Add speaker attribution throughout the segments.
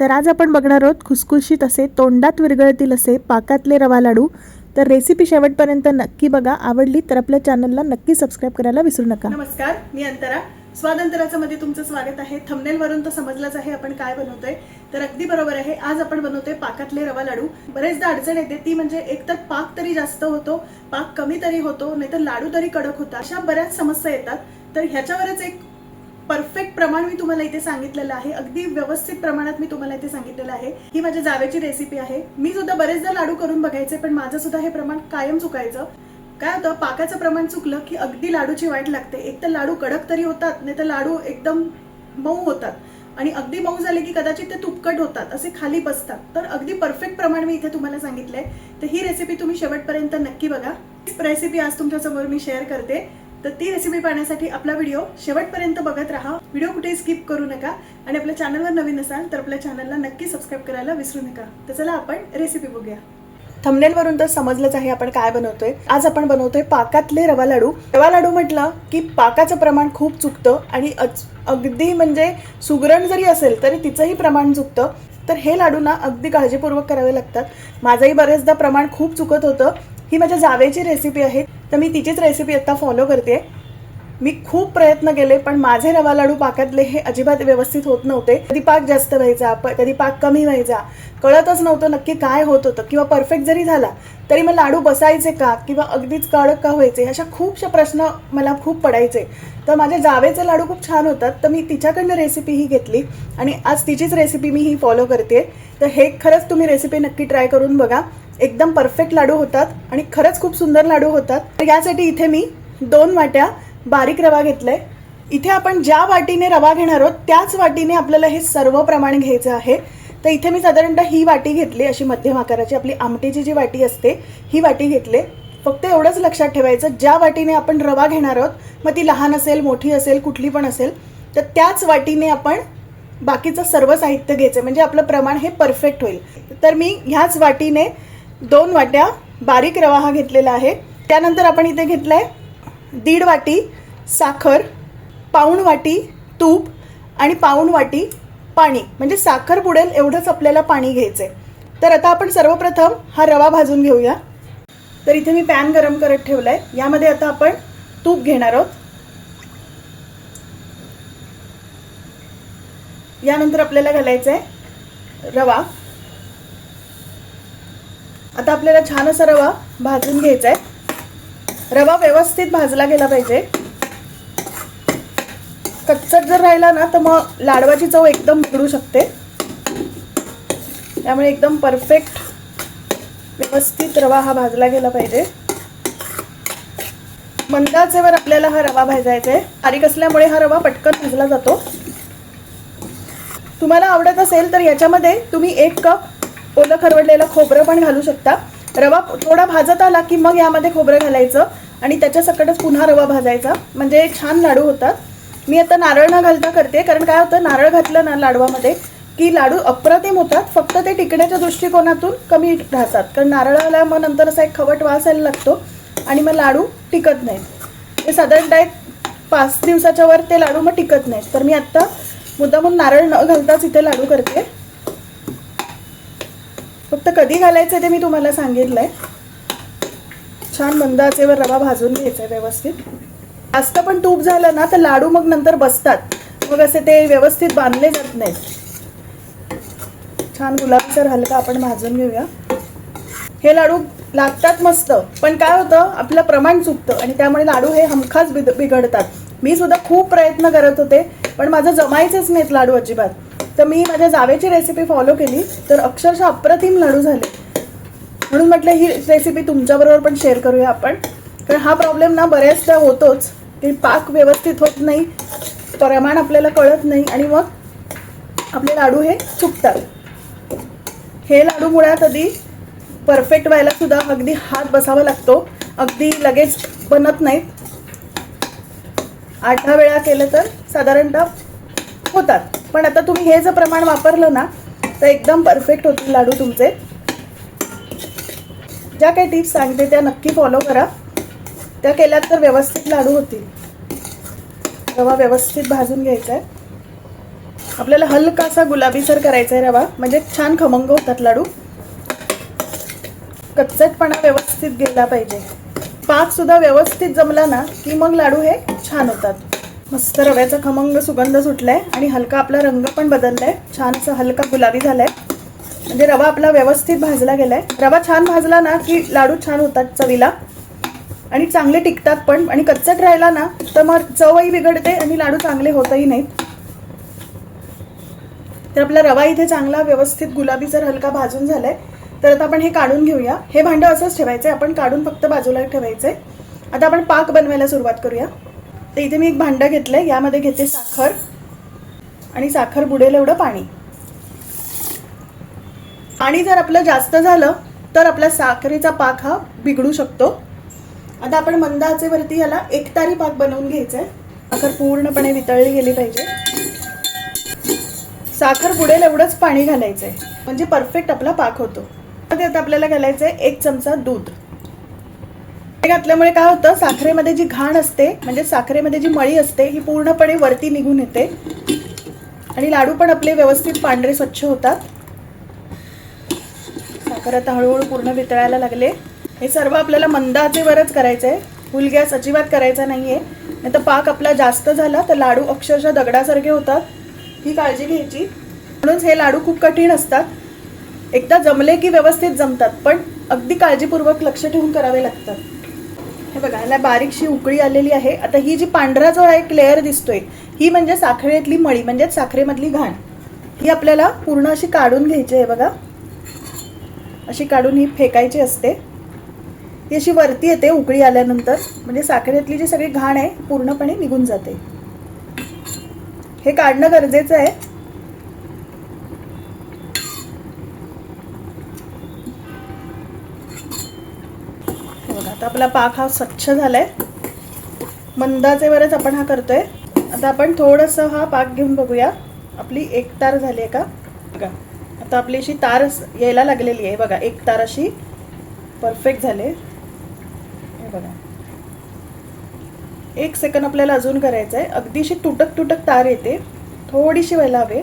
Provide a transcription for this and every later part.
Speaker 1: तर आज आपण बघणार आहोत खुसखुशीत असे तोंडात विरघळतील असे पाकातले रवा लाडू. तर रेसिपी शेवटपर्यंत नक्की बघा. आवडली तर आपल्या चॅनलला नक्की सबस्क्राईब करायला विसरू नका.
Speaker 2: नमस्कार मी अंतरा. स्वातंत्र्याचं मध्ये तुमचं स्वागत आहे. थंबनेल वरून तर समजलंच आहे आपण काय बनवतोय. तर अगदी बरोबर आहे. आज आपण बनवतोय पाकातले रवा लाडू. बरेचदा अडचण येते. ती म्हणजे एकतर पाक तरी जास्त होतो पाक कमी तरी होतो नाहीतर लाडू तरी कडक होता अशा बऱ्याच समस्या येतात. तर ह्याच्यावरच एक परफेक्ट प्रमाण मी तुम्हाला इथे सांगितलेलं आहे. अगदी व्यवस्थित प्रमाणात मी तुम्हाला इथे सांगितलेलं आहे. ही माझ्या जावेची रेसिपी आहे. मी सुद्धा बरेचदा लाडू करून बघायचे पण माझं सुद्धा हे प्रमाण कायम चुकायचं. काय होतं पाकाचं प्रमाण चुकलं की अगदी लाडूची वाईट लागते. एक तर लाडू कडक तरी होतात नाही तर लाडू एकदम मऊ होतात. आणि अगदी मऊ झाले की कदाचित ते तुपकट होतात असे खाली बसतात. तर अगदी परफेक्ट प्रमाण मी इथे तुम्हाला सांगितलंय. तर ही रेसिपी तुम्ही शेवटपर्यंत नक्की बघा. रेसिपी आज तुमच्यासमोर मी शेअर करते. तर ती रेसिपी पाहण्यासाठी आपला व्हिडिओ शेवटपर्यंत बघत राहा. व्हिडिओ कुठेही स्किप करू नका. आणि आपल्या चॅनलवर नवीन असाल तर आपल्या चॅनलला नक्की सबस्क्राईब करायला विसरू नका. तर चला आपण रेसिपी बघूया. थंबनेलवरून तर समजलंच आहे आपण काय बनवतोय. आज आपण बनवतोय पाकातले रवा लाडू. रवा लाडू म्हटलं की पाकाचं प्रमाण खूप चुकतं आणि अच- अगदी म्हणजे सुगरण जरी असेल तरी तिचंही प्रमाण चुकतं. तर हे लाडू ना अगदी काळजीपूर्वक करावे लागतात. माझंही बरेचदा प्रमाण खूप चुकत होतं. ही माझ्या जावेची रेसिपी आहे. तर मी तिचीच रेसिपी आत्ता फॉलो करते. मी खूप प्रयत्न केले पण माझे रवा लाडू पाकातले हे अजिबात व्यवस्थित होत नव्हते. कधी पाक जास्त व्हायचा कधी पाक कमी व्हायचा कळतच नव्हतं नक्की काय होत होतं किंवा परफेक्ट जरी झाला तरी मग लाडू बसायचे का किंवा अगदीच कडक का व्हायचे अशा खूपशा प्रश्न मला खूप पडायचे. तर माझ्या जावेचे लाडू खूप छान होतात तर मी तिच्याकडनं रेसिपी ही घेतली आणि आज तिचीच रेसिपी मी ही फॉलो करते तर हे खरंच तुम्ही रेसिपी नक्की ट्राय करून बघा. एकदम परफेक्ट लाडू होतात आणि खरंच खूप सुंदर लाडू होतात. तर यासाठी इथे मी दोन वाट्या बारीक रवा घेतलाय. इथे आपण ज्या वाटीने रवा घेणार आहोत त्याच वाटीने आपल्याला हे सर्व प्रमाण घ्यायचं आहे. तर इथे मी साधारणतः ही वाटी घेतली अशी मध्यम आकाराची. आपली आमटीची जी वाटी असते ही वाटी घेतली. फक्त एवढंच लक्षात ठेवायचं ज्या वाटीने आपण रवा घेणार आहोत मग ती लहान असेल मोठी असेल कुठली पण असेल तर त्याच वाटीने आपण बाकीचं सर्व साहित्य घ्यायचं. म्हणजे आपलं प्रमाण हे परफेक्ट होईल. तर मी ह्याच वाटीने दोन वाट्या बारीक रवा हा घेतलेला आहे. त्यानंतर आपण इथे घेतलाय दीड वाटी साखर पाऊण वाटी तूप आणि पाऊण वाटी पाणी. म्हणजे साखर बुडेल एवढंच आपल्याला पाणी घ्यायचं आहे तर आता आपण सर्वप्रथम हा रवा भाजून घेऊया. तर इथे मी पॅन गरम करत ठेवला आहे यामध्ये आता आपण तूप घेणार आहोत. यानंतर आपल्याला घालायचं आहे रवा. आता आपल्याला छान असा रवा भाजून घ्यायचा आहे रवा व्यवस्थित भाजला गेला पाहिजे. कच्चट जर राहिला ना तर मग लाडवाची चव एकदम बिघडू शकते. त्यामुळे एकदम परफेक्ट व्यवस्थित रवा हा भाजला गेला पाहिजे. मंदाचेवर आपल्याला हा रवा भाजायचा आहे. बारीक असल्यामुळे हा रवा पटकन भाजला जातो. तुम्हाला आवडत असेल तर याच्यामध्ये तुम्ही एक कप ओलं खरवडलेलं खोबरं पण घालू शकता. रवा थोडा भाजत आला की मग यामध्ये खोबरं घालायचं. आणि त्याच्या सकटच पुन्हा रवा भाजायचा. म्हणजे छान लाडू होतात. मी आता नारळ न घालता करते कारण काय होतं नारळ घातलं ना लाडवामध्ये की लाडू अप्रतिम होतात फक्त ते टिकण्याच्या दृष्टिकोनातून कमी राहतात. कारण नारळाला मग नंतर असा एक खवट वास यायला लागतो आणि मग लाडू टिकत नाहीत. ते साधारणतः एक पाच दिवसाच्या वर ते लाडू मग टिकत नाहीत. तर मी आत्ता मुद्दामून नारळ न घालताच इथे लाडू करते. फक्त कधी घालायचं ते मी तुम्हाला सांगितलंय. छान मंद आचेवर रवा भाजून घ्यायचा आहे व्यवस्थित. जास्त पण तूप झालं ना तर लाडू मग नंतर बसतात. मग असे ते व्यवस्थित बांधले जात नाहीत. छान गुलाबसर हलका आपण भाजून घेऊया. हे लाडू लागतात मस्त पण काय होतं आपलं प्रमाण चुकतं आणि त्यामुळे लाडू हे हमखास बिद बिघडतात. मी सुद्धा खूप प्रयत्न करत होते पण माझं जमायचंच नाहीत लाडू अजिबात. तर मी माझ्या जावेची रेसिपी फॉलो केली तर अक्षरशः अप्रतिम लाडू झाले. म्हणून म्हटलं ही रेसिपी तुमच्याबरोबर पण शेअर करूया आपण. कारण हा प्रॉब्लेम ना बऱ्याचदा होतोच. की पाक व्यवस्थित होत नाही प्रमाण आपल्याला कळत नाही आणि मग आपले लाडू हे चुकतात. हे लाडू मुळात आधी परफेक्ट व्हायला सुद्धा अगदी हात बसावा लागतो. अगदी लगेच बनत नाहीत. आठ दहा वेळा केलं तर साधारणतः होतात. पण आता तुम्ही हे जर प्रमाण वापरलं ना तर एकदम परफेक्ट होतील लाडू तुमचे. ज्या काही टिप्स सांगते त्या नक्की फॉलो करा. त्या केल्यात तर व्यवस्थित लाडू होतील. रवा व्यवस्थित भाजून घ्यायचा आहे. आपल्याला हलकासा गुलाबीसर करायचा आहे रवा. म्हणजे छान खमंग होतात लाडू. कच्चटपणा व्यवस्थित गेला पाहिजे. पाकसुद्धा व्यवस्थित जमला ना की मग लाडू हे छान होतात. मस्त रव्याचा खमंग सुगंध सुटलाय आणि हलका आपला रंग पण बदललाय. छान असा हलका गुलाबी झालाय. म्हणजे रवा आपला व्यवस्थित भाजला गेलाय. रवा छान भाजला ना की लाडू छान होतात चवीला. आणि चांगले टिकतात पण. आणि कच्चट राहिला ना तर मग चवही बिघडते आणि लाडू चांगले होतही नाहीत. तर आपला रवा इथे चांगला व्यवस्थित गुलाबी जर हलका भाजून झालाय तर आता आपण हे काढून घेऊया. हे भांडं असंच ठेवायचं आहे आपण काढून फक्त बाजूला ठेवायचंय. आता आपण पाक बनवायला सुरुवात करूया. तर इथे मी एक भांडं घेतलंय. यामध्ये घेते साखर. आणि साखर बुडेल एवढं पाणी. पाणी जर आपलं जास्त झालं तर आपला साखरेचा पाक हा बिघडू शकतो. आता आपण मंद आचेवरती याला एकतारी पाक बनवून घ्यायचा आहे साखर पूर्णपणे वितळली गेली पाहिजे. साखर बुडेल एवढंच पाणी घालायचं आहे म्हणजे परफेक्ट आपला पाक होतो. त्यात आपल्याला घालायचं आहे एक चमचा दूध. हे घातल्यामुळे काय होतं साखरेमध्ये जी घाण असते म्हणजे साखरेमध्ये जी मळी असते ही पूर्णपणे वरती निघून येते. आणि लाडू पण आपले व्यवस्थित पांढरे स्वच्छ होतात. साखर आता हळूहळू पूर्ण वितळायला लागले. हे सर्व आपल्याला मंद आचेवरच करायचं आहे फुल गॅस अजिबात करायचा नाहीये. नाही तर पाक आपला जास्त झाला तर लाडू अक्षरशः दगडासारखे होतात. ही काळजी घ्यायची. म्हणूनच हे लाडू खूप कठीण असतात. एकदा जमले की व्यवस्थित जमतात पण अगदी काळजीपूर्वक लक्ष ठेवून करावे लागतात. हे बघा ह्याला बारीकशी उकळी आलेली आहे. आता ही जी पांढरा जो एक लेअर दिसतोय ही म्हणजे साखरेतली मळी म्हणजेच साखरेमधली घाण. ही आपल्याला पूर्ण अशी काढून घ्यायची आहे बघा. अशी काढून ही फेकायची असते. ही अशी वरती येते उकळी आल्यानंतर. म्हणजे साखरेतली जी सगळी घाण आहे पूर्णपणे निघून जाते. हे काढणं गरजेचं आहे. आता आपला पाक हा स्वच्छ झालाय. मंदाचेवरच आपण हा करतोय. आता आपण थोडंसं हा पाक घेऊन बघूया. आपली एक तार झाली आहे का? बघा. आता आपली अशी तार यायला लागलेली आहे. बघा एक तार अशी परफेक्ट झाले. हे बघा. एक सेकंद आपल्याला अजून करायचं आहे. अगदीशी तुटक तुटक तार येते. थोडीशी व्हायला हवे.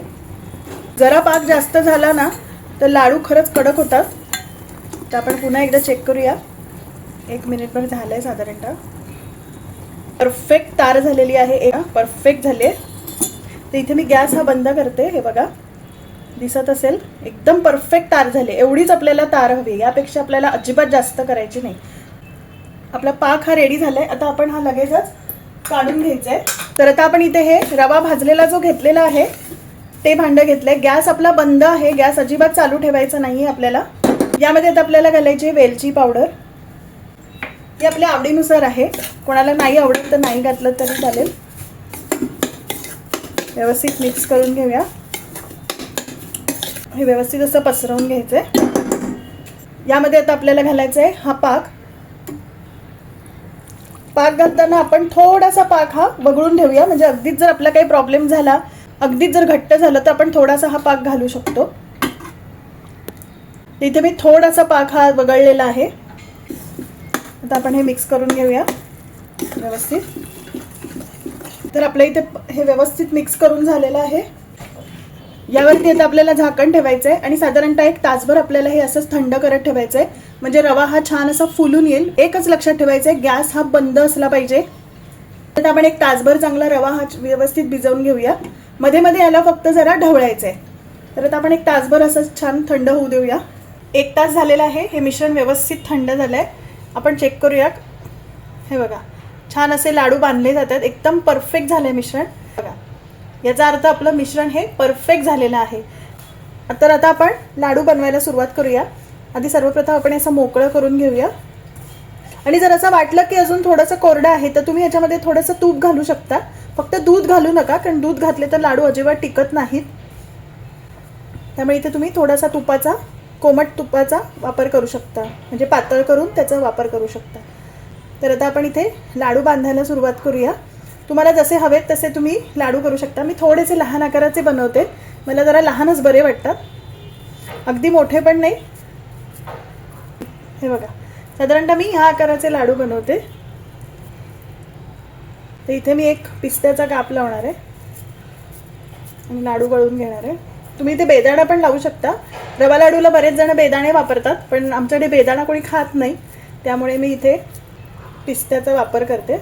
Speaker 2: जरा पाक जास्त झाला ना तर लाडू खरंच कडक होतात. तर आपण पुन्हा एकदा चेक करूया. एक मिनिटभर झालं आहे साधारणतः. परफेक्ट तार झालेली आहे. एक परफेक्ट झाले. तर इथे मी गॅस हा बंद करते. हे बघा. दिसत असेल. एकदम परफेक्ट तार झाले. एवढीच आपल्याला तार हवी. यापेक्षा आपल्याला अजिबात जास्त करायची नाही. आपला पाक हा रेडी झालाय. आता आपण हा लगेचच काढून घ्यायचा आहे तर आता आपण इथे हे रवा भाजलेला जो घेतलेला आहे ते भांडं घेतलंय. गॅस आपला बंद आहे. गॅस अजिबात चालू ठेवायचा नाही आपल्याला. यामध्ये आता आपल्याला घालायची वेलची पावडर ही आपल्या आवडीनुसार आहे. कोणाला नाही आवडत तर नाही घातलं तरी चालेल. व्यवस्थित मिक्स करून घेऊया. हे व्यवस्थित असं पसरवून घ्यायचं आहे यामध्ये आता आपल्याला घालायचं आहे हा पाक. पाक घालताना आपण थोडासा पाक हा वगळून ठेवूया. म्हणजे अगदीच जर आपला काही प्रॉब्लेम झाला अगदीच जर घट्ट झालं तर आपण थोडासा हा पाक घालू शकतो. इथे मी थोडासा पाक हा वगळलेला आहे. आता आपण हे मिक्स करून घेऊया. व्यवस्थित. तर आपल्या इथे हे व्यवस्थित मिक्स करून झालेलं आहे. यावरती आता आपल्याला झाकण ठेवायचं आहे आणि साधारणतः एक तासभर आपल्याला हे असंच थंड करत ठेवायचं आहे म्हणजे रवा हा छान असा फुलून येईल. एकच लक्षात ठेवायचंय आहे गॅस हा बंद असला पाहिजे. तर आपण एक तासभर चांगला रवा हा व्यवस्थित भिजवून घेऊया. मध्ये मध्ये याला फक्त जरा ढवळायचं आहे तर आता आपण एक तासभर असंच छान थंड होऊ देऊया. एक तास झालेला आहे हे मिश्रण व्यवस्थित थंड झालं आहे आपण चेक करूया हे बघा छान असे लाडू बांधले जातात. एकदम परफेक्ट झालं आहे मिश्रण. बघा. याचा अर्थ आपलं मिश्रण हे परफेक्ट झालेलं आहे. तर आता आपण लाडू बनवायला सुरुवात करूया. आधी सर्वप्रथम आपण असं मोकळं करून घेऊया. आणि जर असं वाटलं की अजून थोडंसं कोरडं आहे तर तुम्ही याच्यामध्ये थोडंसं तूप घालू शकता. फक्त दूध घालू नका कारण दूध घातले तर लाडू अजिबात टिकत नाहीत. त्यामुळे इथे तुम्ही थोडासा तुपाचा कोमट तुपाचा वापर करू शकता. म्हणजे पातळ करून त्याचा वापर करू शकता. तर आता आपण इथे लाडू बांधायला सुरुवात करूया. तुम्हाला जसे हवेत तसे तुम्ही लाडू करू शकता. मी थोडेसे लहान आकाराचे बनवते. मला जरा लहानच बरे वाटतात. अगदी मोठे पण नाही. हे बघा. साधारणतः मी ह्या आकाराचे लाडू बनवते. तर इथे मी एक पिस्त्याचा काप लावणार आहे. आणि लाडू गळून घेणार आहे. तुम्ही इथे बेदाणा पण लावू शकता. रवा लाडूला बरेच जण बेदाणे वापरतात पण आमच्याकडे बेदाणा कोणी खात नाही. त्यामुळे मी इथे पिस्त्याचा वापर करते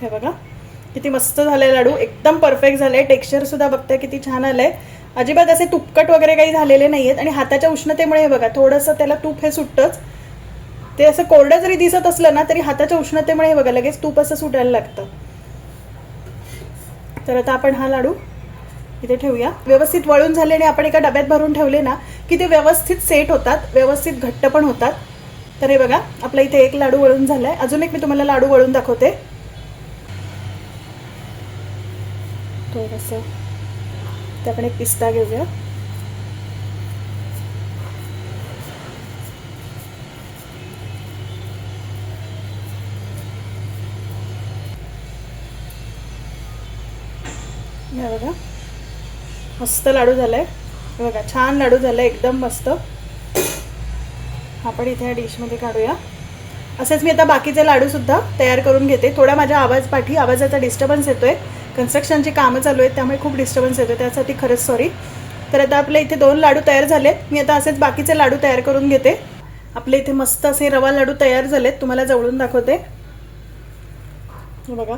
Speaker 2: हे बघा किती मस्त झाले लाडू. एकदम परफेक्ट झाले टेक्स्चर सुद्धा बघताय किती छान आलंय. अजिबात असे तुपकट वगैरे काही झालेले नाही आहेत आणि हाताच्या उष्णतेमुळे हे बघा थोडंसं त्याला तूप हे सुटतंच. ते असं कोरडं जरी दिसत असलं ना तरी हाताच्या उष्णतेमुळे हे बघा लगेच तूप असं सुटायला लागतं. तर आता आपण हा लाडू इथे ठेवूया. व्यवस्थित वळून झाले आणि आपण एका डब्यात भरून ठेवले ना की ते व्यवस्थित सेट होतात व्यवस्थित घट्ट पण होतात. तर हे बघा आपला इथे एक लाडू वळून झालाय. अजून एक मी तुम्हाला लाडू वळून दाखवते. थोडंसं त्याकडे एक पिस्ता घेऊया. हे बघा. मस्त लाडू झालाय. बघा छान लाडू झालाय एकदम मस्त. आपण इथे या डिशमध्ये काढूया. असेच मी आता बाकीचे लाडू सुद्धा तयार करून घेते. थोडा माझ्या आवाज पाठी आवाजाचा डिस्टर्बन्स येतोय. कन्स्ट्रक्शनची कामं चालू आहेत त्यामुळे खूप डिस्टर्बन्स येतो त्यासाठी खरंच सॉरी तर आता आपल्या इथे दोन लाडू तयार झालेत. मी आता असेच बाकीचे लाडू तयार करून घेते. आपल्या इथे मस्त असे रवा लाडू तयार झालेत. तुम्हाला जवळून दाखवते. बघा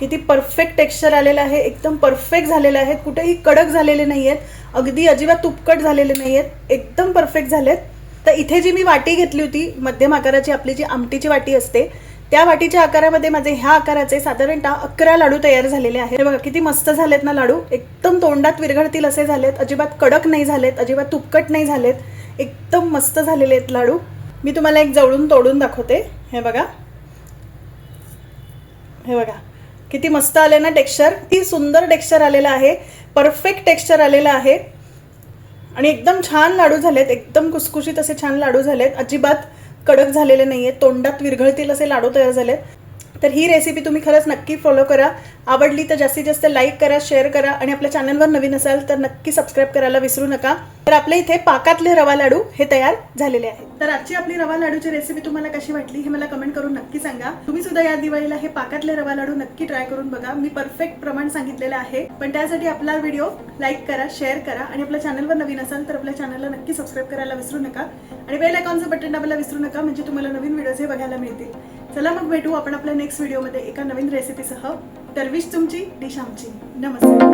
Speaker 2: किती परफेक्ट टेक्स्चर आलेलं आहे. एकदम परफेक्ट झालेले आहेत कुठेही कडक झालेले नाही आहेत अगदी अजिबात तुपकट झालेले नाही आहेत एकदम परफेक्ट झालेत. तर इथे जी मी वाटी घेतली होती मध्यम आकाराची आपली जी आमटीची वाटी असते त्या वाटीच्या आकारामध्ये माझे ह्या आकाराचे साधारणतः अकरा लाडू तयार झालेले आहेत. हे बघा किती मस्त झालेत ना लाडू. एकदम तोंडात विरघळतील असे झालेत. अजिबात कडक नाही झालेत अजिबात तुपकट नाही झालेत. एकदम मस्त झालेले आहेत लाडू. मी तुम्हाला एक जवळून तोडून दाखवते. हे बघा. हे बघा. किती मस्त आले ना टेक्स्चर. किती सुंदर टेक्स्चर आलेलं आहे. परफेक्ट टेक्स्चर आलेलं आहे. आणि एकदम छान लाडू झालेत. एकदम कुसकुशीत असे छान लाडू झालेत. अजिबात कडक झालेले नाही आहेत तोंडात विरघळतील असे लाडू तयार झाले आहेत तर ही रेसिपी तुम्ही खरंच नक्की फॉलो करा. आवडली तर जास्तीत जास्त लाईक करा शेअर करा आणि आपल्या चॅनलवर नवीन असाल तर नक्की सबस्क्राईब करायला विसरू नका. तर आपल्या इथे पाकातले रवा लाडू हे तयार झालेले आहेत. तर आजची आपली रवा लाडूची रेसिपी तुम्हाला कशी वाटली हे मला कमेंट करून नक्की सांगा. तुम्ही सुद्धा या दिवाळीला हे पाकातले रवा लाडू नक्की ट्राय करून बघा. मी परफेक्ट प्रमाण सांगितलेलं आहे. पण त्यासाठी आपला व्हिडिओ लाईक करा शेअर करा आणि आपल्या चॅनलवर नवीन असाल तर आपल्या चॅनलला नक्की सबस्क्राईब करायला विसरू नका. आणि बेल आयकॉनचं बटन दाबायला विसरू नका. म्हणजे तुम्हाला नवीन व्हिडिओज हे बघायला मिळतील. चला मग भेटू आपण आपल्या नेक्स्ट व्हिडिओमध्ये एका नवीन रेसिपीसह तरविश तुमची डिश आमची. नमस्कार